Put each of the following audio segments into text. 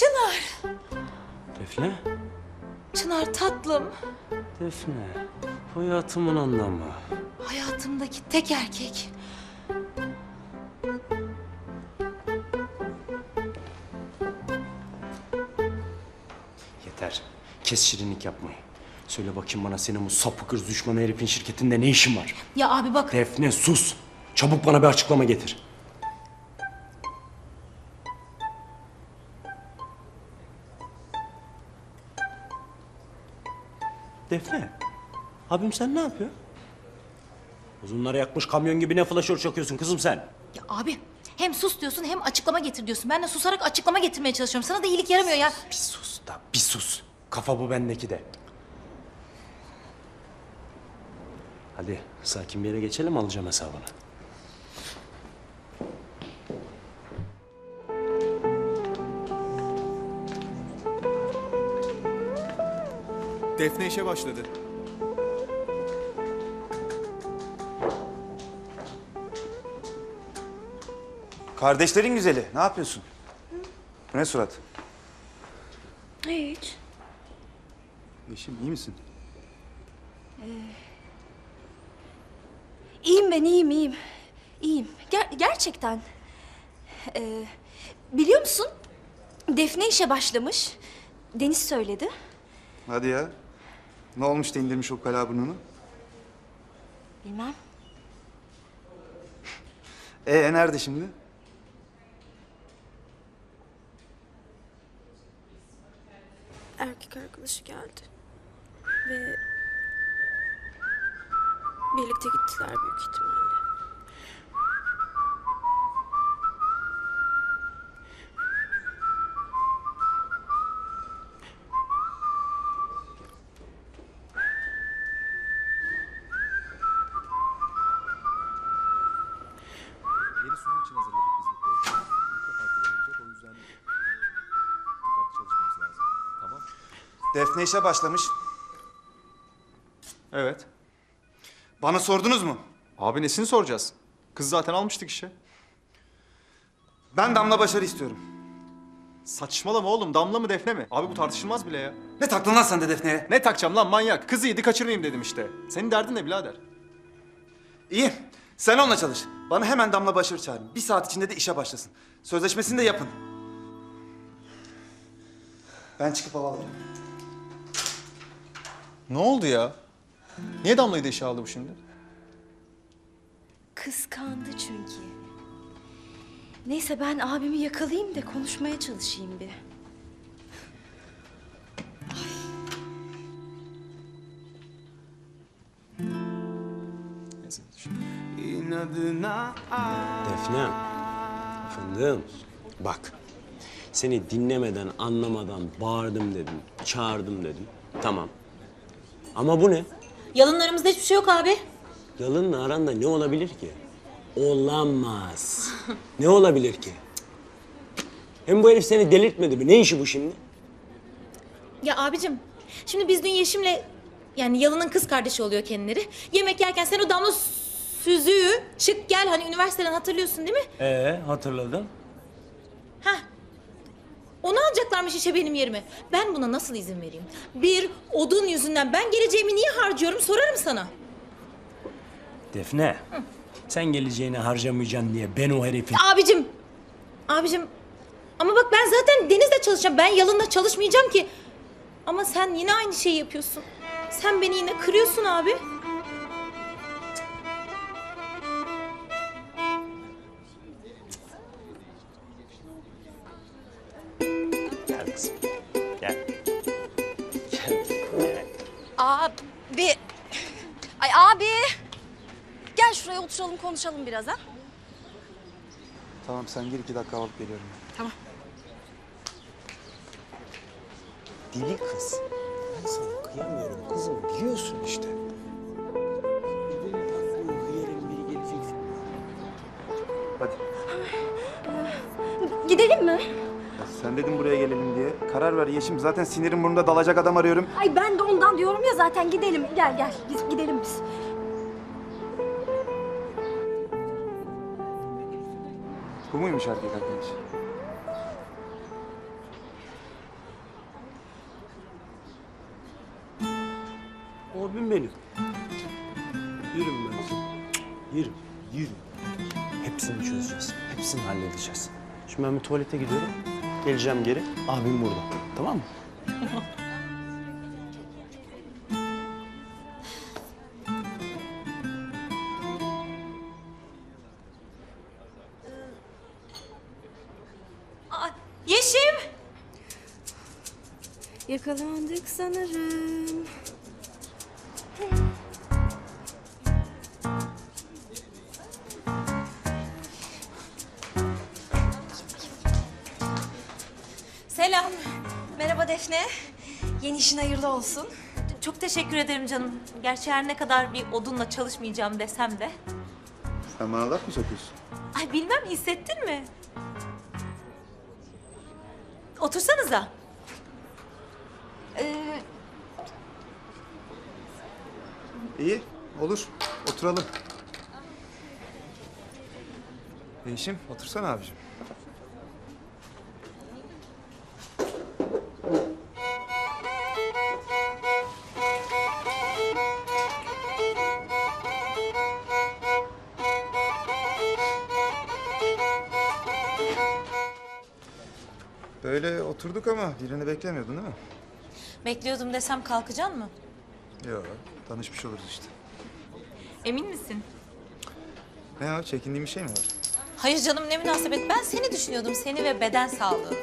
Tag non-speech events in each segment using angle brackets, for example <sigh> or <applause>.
Çınar. Defne? Çınar tatlım. Defne. Hayatımın anlamı. Hayatımdaki tek erkek. Yeter. Kes şirinlik yapmayı. Söyle bakayım bana senin bu sapık ırz düşmanı herifin şirketinde ne işin var? Ya abi bak. Defne sus. Çabuk bana bir açıklama getir. Defne. Abim sen ne yapıyor? Uzunlara yakmış kamyon gibi ne flaşör çakıyorsun kızım sen? Ya abi hem sus diyorsun hem açıklama getir diyorsun. Ben de susarak açıklama getirmeye çalışıyorum. Sana da iyilik yaramıyor ya. Bir sus da bir sus. Kafa bu bendeki de. Hadi sakin bir yere geçelim alacağım hesabını. Defne işe başladı. Kardeşlerin güzeli. Ne yapıyorsun? Bu ne surat? Hiç. Yeşim iyi misin? İyiyim ben iyiyim iyiyim. İyiyim. Ger- gerçekten. Ee, biliyor musun? Defne işe başlamış. Deniz söyledi. Hadi ya. Ne olmuş da indirmiş o kala burnunu? Bilmem. Ee nerede şimdi? erkek arkadaşı geldi. Ve birlikte gittiler büyük ihtimalle. Yeni sunum için hazırladık biz bu programı. İlk defa kullanılacak o yüzden dikkatli çalışmamız lazım. Tamam. Defne işe başlamış. Evet. Bana sordunuz mu? Abi nesini soracağız? Kız zaten almıştık işe. Ben Damla Başarı istiyorum. Saçmalama oğlum Damla mı Defne mi? Abi bu tartışılmaz bile ya. Ne taktın lan sen de Defne'ye? Ne takacağım lan manyak? Kızı yedi kaçırmayayım dedim işte. Senin derdin ne birader? İyi. Sen onunla çalış. Bana hemen Damla Başarı çağırın. Bir saat içinde de işe başlasın. Sözleşmesini de yapın. Ben çıkıp hava alacağım. Ne oldu ya? Niye Damla'yı da işe aldı bu şimdi? Kıskandı çünkü. Neyse ben abimi yakalayayım da konuşmaya çalışayım bir. Neyse şimdi. Defne. Fındığım. Bak. Seni dinlemeden, anlamadan bağırdım dedim, çağırdım dedim. Tamam. Ama bu ne? Yalınlarımızda hiçbir şey yok abi. Yalınla aranda ne olabilir ki? Olamaz. ne olabilir ki? Hem bu herif seni delirtmedi mi? Ne işi bu şimdi? Ya abicim şimdi biz dün Yeşim'le yani Yalın'ın kız kardeşi oluyor kendileri. Yemek yerken sen o damla süzüğü çık gel hani üniversiteden hatırlıyorsun değil mi? Ee, hatırladım. Onu alacaklarmış işe benim yerime. Ben buna nasıl izin vereyim? Bir odun yüzünden ben geleceğimi niye harcıyorum sorarım sana. Defne, sen geleceğini harcamayacaksın diye ben o herifin... Abicim. Abicim. Ama bak ben zaten Deniz'le çalışacağım. Ben Yalın'la çalışmayacağım ki. Ama sen yine aynı şeyi yapıyorsun. Sen beni yine kırıyorsun abi. Konuşalım biraz ha. Tamam sen gir iki dakika alıp geliyorum. Deli kız. Ben sana kıyamıyorum kızım, biliyorsun işte. Hadi. Gidelim mi? Ya sen dedin buraya gelelim diye. Karar ver Yeşim. Zaten sinirim burnunda dalacak adam arıyorum. Ay ben de ondan diyorum ya zaten gidelim. Gel gel Gid- gidelim biz. muymuş erkek arkadaş? Orbim benim. Yürüm ben. Yürüm, yürüm. Hepsini çözeceğiz. Hepsini halledeceğiz. Şimdi ben bir tuvalete gidiyorum. Geleceğim geri. Abim burada. Tamam mı? Yakalandık sanırım. Selam. Merhaba Defne. Yeni işin hayırlı olsun. Çok teşekkür ederim canım. Gerçi her ne kadar bir odunla çalışmayacağım desem de. Sen bana laf mı sokuyorsun? Ay bilmem hissettin mi? Otursanıza. Ee, İyi, olur. Oturalım. Yeşim, otursana abiciğim. Böyle oturduk ama birini beklemiyordun değil mi? Bekliyordum desem kalkacaksın mı? Yok, tanışmış oluruz işte. Emin misin? Ne o, çekindiğin bir şey mi var? Hayır canım ne münasebet. Ben seni düşünüyordum. Seni ve beden sağlığı.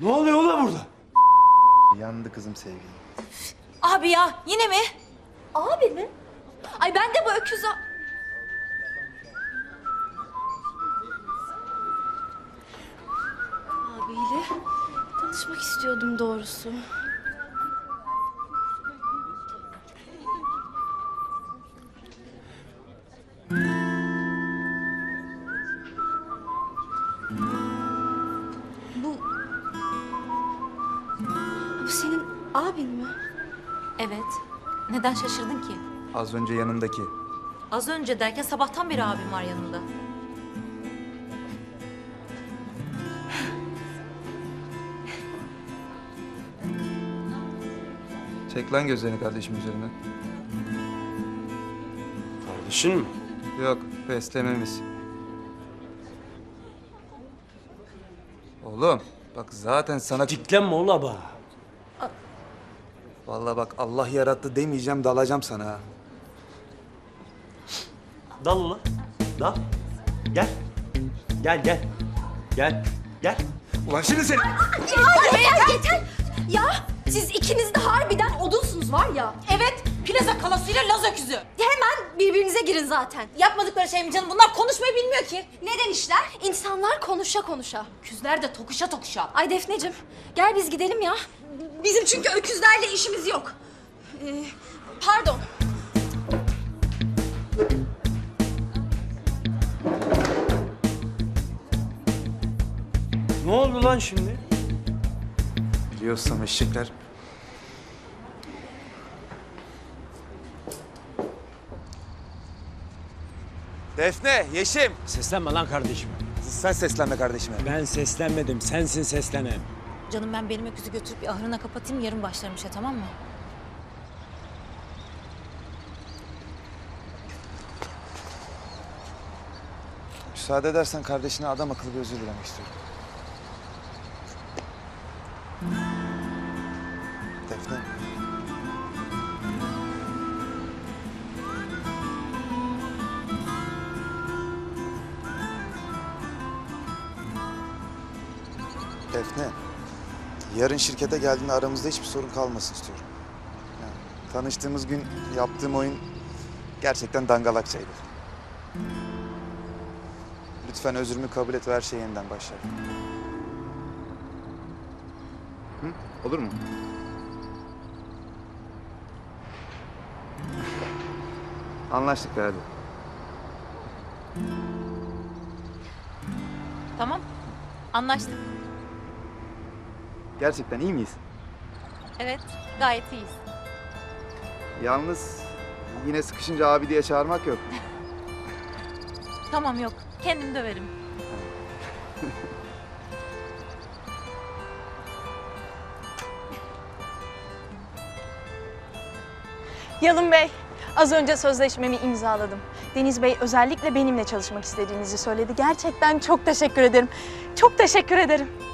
Ne oluyor ulan burada? Yandı kızım sevgilim. Abi ya yine mi? abi mi? Ay ben de bu öküzü... Abiyle tanışmak istiyordum doğrusu. Bu... Bu senin abin mi? Evet. Neden şaşırdın ki? Az önce yanındaki. Az önce derken sabahtan beri abim var yanımda. Çek lan gözlerini kardeşim üzerinden. Kardeşin mi? Yok, beslememiz. Oğlum, bak zaten sana... Diklenme ula ba. Vallahi bak Allah yarattı demeyeceğim, dalacağım sana ha. Dal ulan. Dal. Gel. Gel gel. Gel. Gel. Ulan şimdi seni... Ya yeter yeter! Ya siz ikiniz de harbiden odunsunuz var ya. Evet. Plaza kalasıyla Laz öküzü. Hemen birbirinize girin zaten. Yapmadıkları şey mi canım? Bunlar konuşmayı bilmiyor ki. Neden işler? İnsanlar konuşa konuşa. Öküzler de tokuşa tokuşa. Ay Defneciğim gel biz gidelim ya. Bizim çünkü öküzlerle işimiz yok. Ee, pardon. Ne oldu lan şimdi? Biliyorsam eşekler... Defne, Yeşim. Seslenme lan kardeşim. Sen seslenme kardeşime. Ben seslenmedim. Sensin seslenen. Canım ben benim öküzü götürüp bir ahırına kapatayım. Yarın başlarım işe tamam mı? Müsaade edersen kardeşine adam akıllı bir özür dilemek istiyorum. Yarın şirkete geldiğinde aramızda hiçbir sorun kalmasın istiyorum. Yani tanıştığımız gün yaptığım oyun gerçekten dangalakçaydı. Lütfen özrümü kabul et ve her şey yeniden başlar. Hı? Olur mu? Anlaştık be. Tamam. Anlaştık. Gerçekten iyi miyiz? Evet, gayet iyiyiz. Yalnız yine sıkışınca abi diye çağırmak yok. <laughs> tamam yok, kendim döverim. <laughs> Yalın Bey, az önce sözleşmemi imzaladım. Deniz Bey özellikle benimle çalışmak istediğinizi söyledi. Gerçekten çok teşekkür ederim. Çok teşekkür ederim.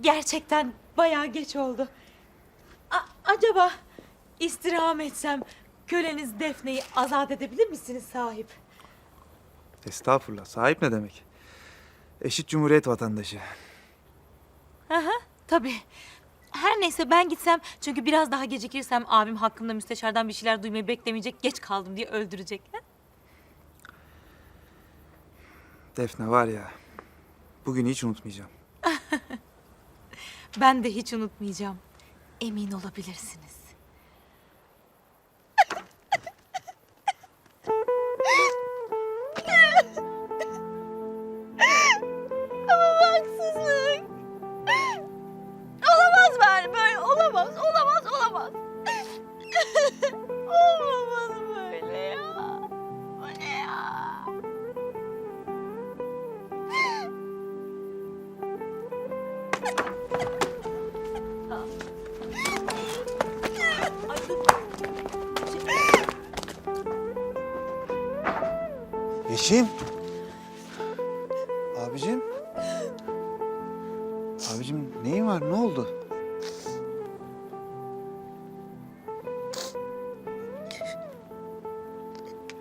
Gerçekten bayağı geç oldu. A- acaba istirham etsem köleniz Defne'yi azat edebilir misiniz sahip? Estağfurullah. Sahip ne demek? Eşit Cumhuriyet vatandaşı. Tabii. Her neyse ben gitsem çünkü biraz daha gecikirsem abim hakkımda müsteşardan bir şeyler duymayı beklemeyecek geç kaldım diye öldürecek. Ha? Defne var ya. Bugün hiç unutmayacağım. <laughs> Ben de hiç unutmayacağım. Emin olabilirsiniz.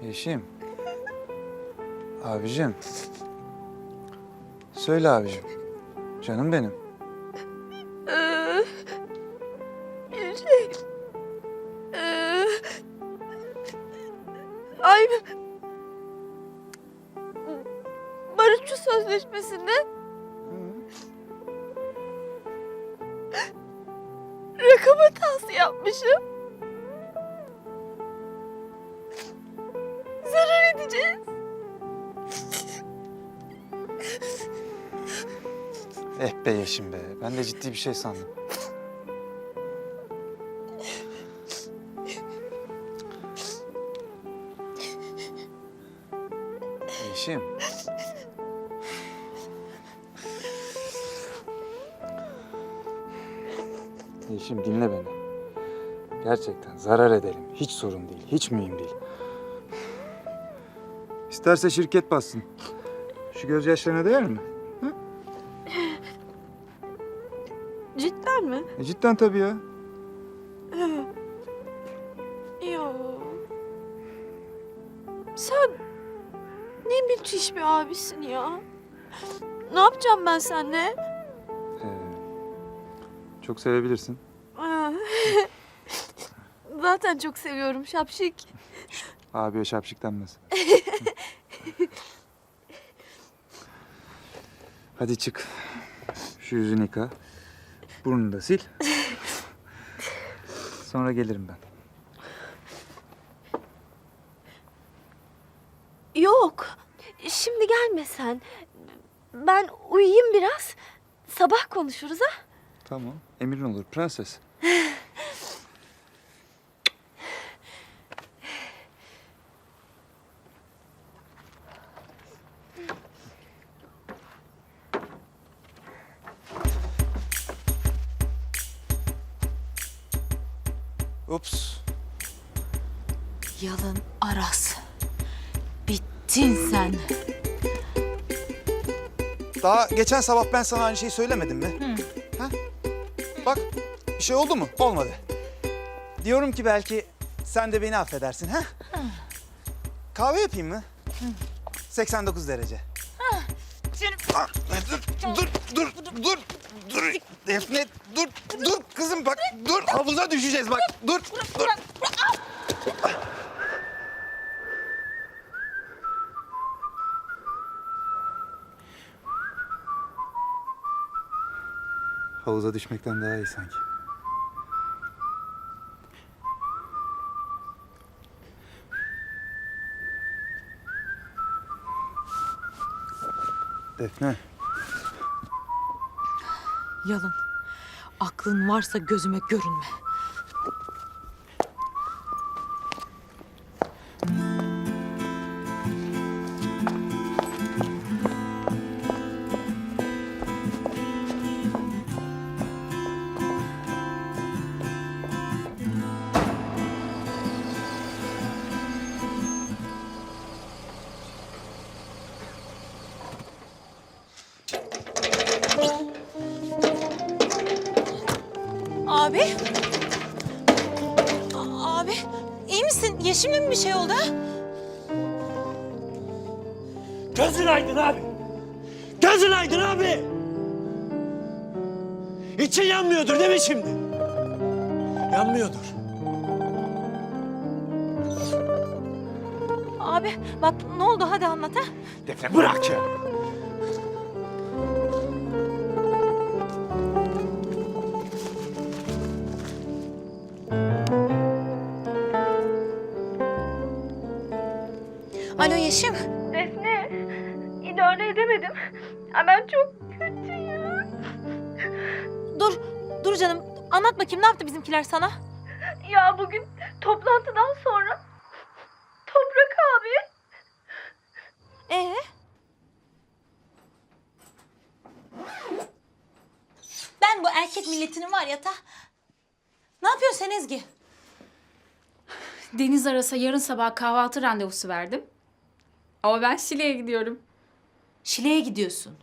Yeşim. Abicim. Söyle abicim. Canım benim. Şey sandım. Yeşim. Yeşim dinle beni. Gerçekten zarar edelim. Hiç sorun değil. Hiç mühim değil. İsterse şirket bassın. Şu gözyaşlarına değer mi? E, cidden tabii ya. <laughs> Yo. Sen ne müthiş bir abisin ya. Ne yapacağım ben seninle? Ee, çok sevebilirsin. <laughs> Zaten çok seviyorum şapşik. Abiye şapşik denmez. <laughs> Hadi çık. Şu yüzünü yıka. Burnunu da sil. Sonra gelirim ben. Yok. Şimdi gelme sen. Ben uyuyayım biraz. Sabah konuşuruz ha. Tamam. Emrin olur prenses. <laughs> Ups. Yalın Aras. Bittin sen. Daha geçen sabah ben sana aynı şeyi söylemedim mi? Ha? Bak bir şey oldu mu? Olmadı. Diyorum ki belki sen de beni affedersin ha? Kahve yapayım mı? 89 derece. Ah, Dur, dur, dur, dur, dur. Defne, dur, dur kızım bak, dur. Havuza düşeceğiz bak, dur, dur. Havuza düşmekten daha iyi sanki. Defne. Yalın. Aklın varsa gözüme görünme. Aydın abi. Gözün aydın abi. İçin yanmıyordur değil mi şimdi? Yanmıyordur. Abi bak ne oldu hadi anlat ha. Defne bırak ya. Alo Yeşim. Edemedim. Ay Ben çok kötüyüm. Dur. Dur canım. Anlat bakayım ne yaptı bizimkiler sana? Ya bugün toplantıdan sonra Toprak abi Ee? Ben bu erkek milletinin var ya ta... Ne yapıyorsun sen Ezgi? Deniz Aras'a yarın sabah kahvaltı randevusu verdim. Ama ben Şile'ye gidiyorum. Şile'ye gidiyorsun.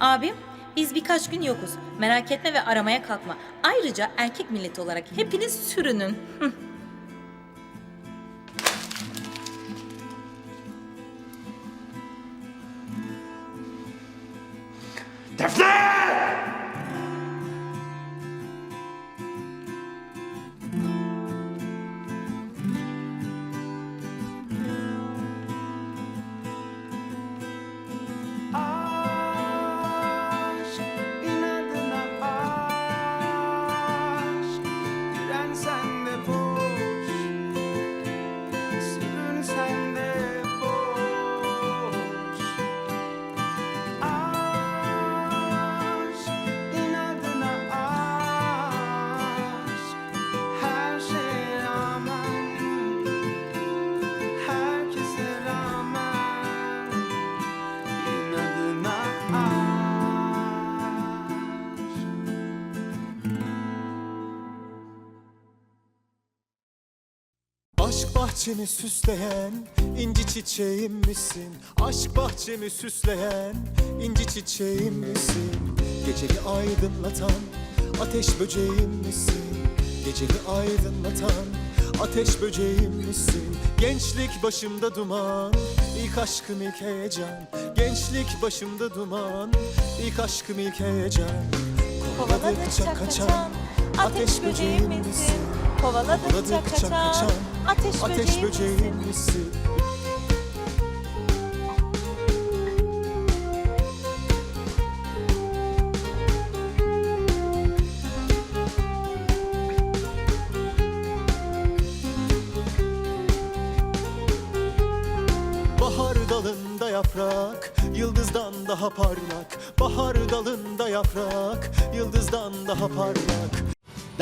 Abim, biz birkaç gün yokuz. Merak etme ve aramaya kalkma. Ayrıca erkek milleti olarak hepiniz sürünün. <laughs> Aşk bahçemi süsleyen inci çiçeğim misin? Aşk bahçemi süsleyen inci çiçeğim misin? Gecemi aydınlatan ateş böceğim misin? Gecemi aydınlatan ateş böceğim misin? Gençlik başımda duman, ilk aşkım ilk heyecan. Gençlik başımda duman, ilk aşkım ilk heyecan. Kovaladıkça kaçan ateş böceğim misin? Kovaladıkça kaçan ateş böceğim misin? Bahar dalında yaprak, yıldızdan daha parlak. Bahar dalında yaprak, yıldızdan daha parlak.